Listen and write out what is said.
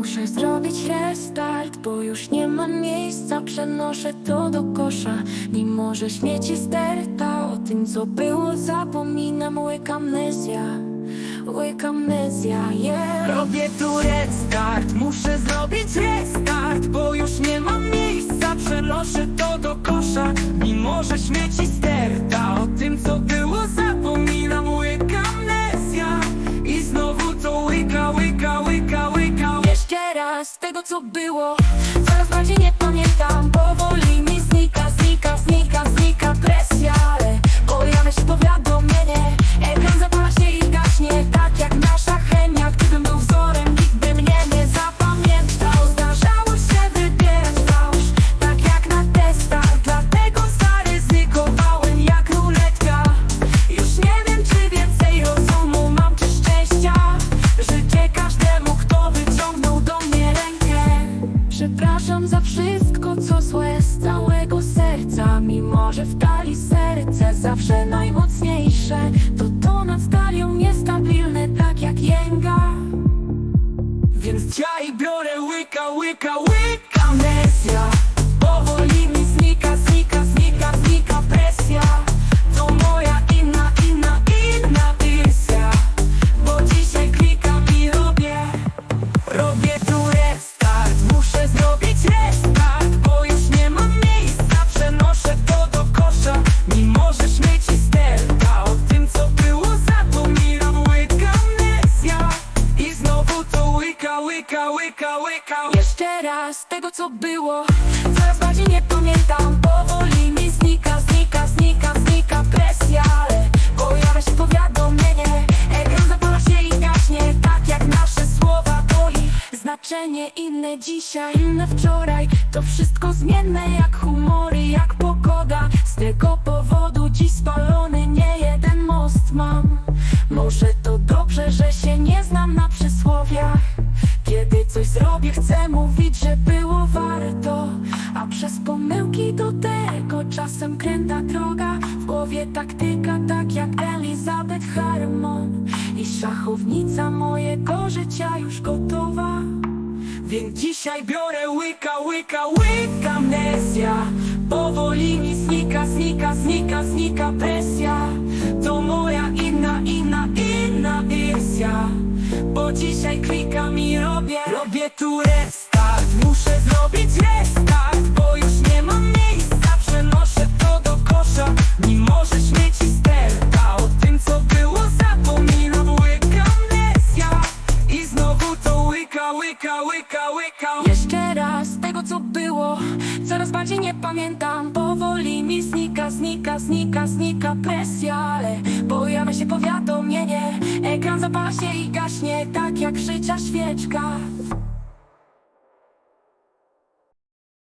Muszę zrobić restart, bo już nie ma miejsca. Przenoszę to do kosza, mimo że śmieci sterta O tym co było zapominam, łyk amnezja Łyk amnezja, yeah. Robię tu restart, muszę zrobić restart Bo już nie mam miejsca, przenoszę to do kosza. Mimo, że śmieci Raz tego co było. Coraz bardziej nie pamiętam Powoli mi znika, znika, znika, znika Przepraszam za wszystko co złe z całego serca. Mimo że w serce zawsze najmocniejsze To to nad stalią niestabilne tak jak jęga. Więc dzisiaj biorę łyka, łyka, łyka amnezja łyka, Jeszcze raz tego co było. Coraz bardziej nie pamiętam. Powoli mi znika, znika, znika, znika presja Ale pojawia się powiadomienie. Ekran zapala się i gaśnie Tak jak nasze słowa. To ich Znaczenie inne dzisiaj, inne wczoraj. To wszystko zmienne jak humory, jak pogoda. Z tego powodu dziś spalony zrobię, chcę mówić, że było warto A przez pomyłki do tego czasem kręta droga. W głowie taktyka, tak jak Elizabeth Harmon. I szachownica mojego życia już gotowa. Więc dzisiaj biorę łyka, łyka, łyka amnezja. Powoli mi znika, znika, znika, znika presja Dzisiaj klikam i robię. Robię tu restart, muszę zrobić restart Bo już nie mam miejsca, przenoszę to do kosza Mimo, że śmieci sterta. O tym co było zapominam Łyka amnezja I znowu to łyka, łyka, łyka, łyka. Jeszcze raz tego co było Coraz bardziej nie pamiętam. Powoli mi znika, znika, znika, znika presja Ale pojawia się powiadomienie. Ekran zapala się i jak życia świeczka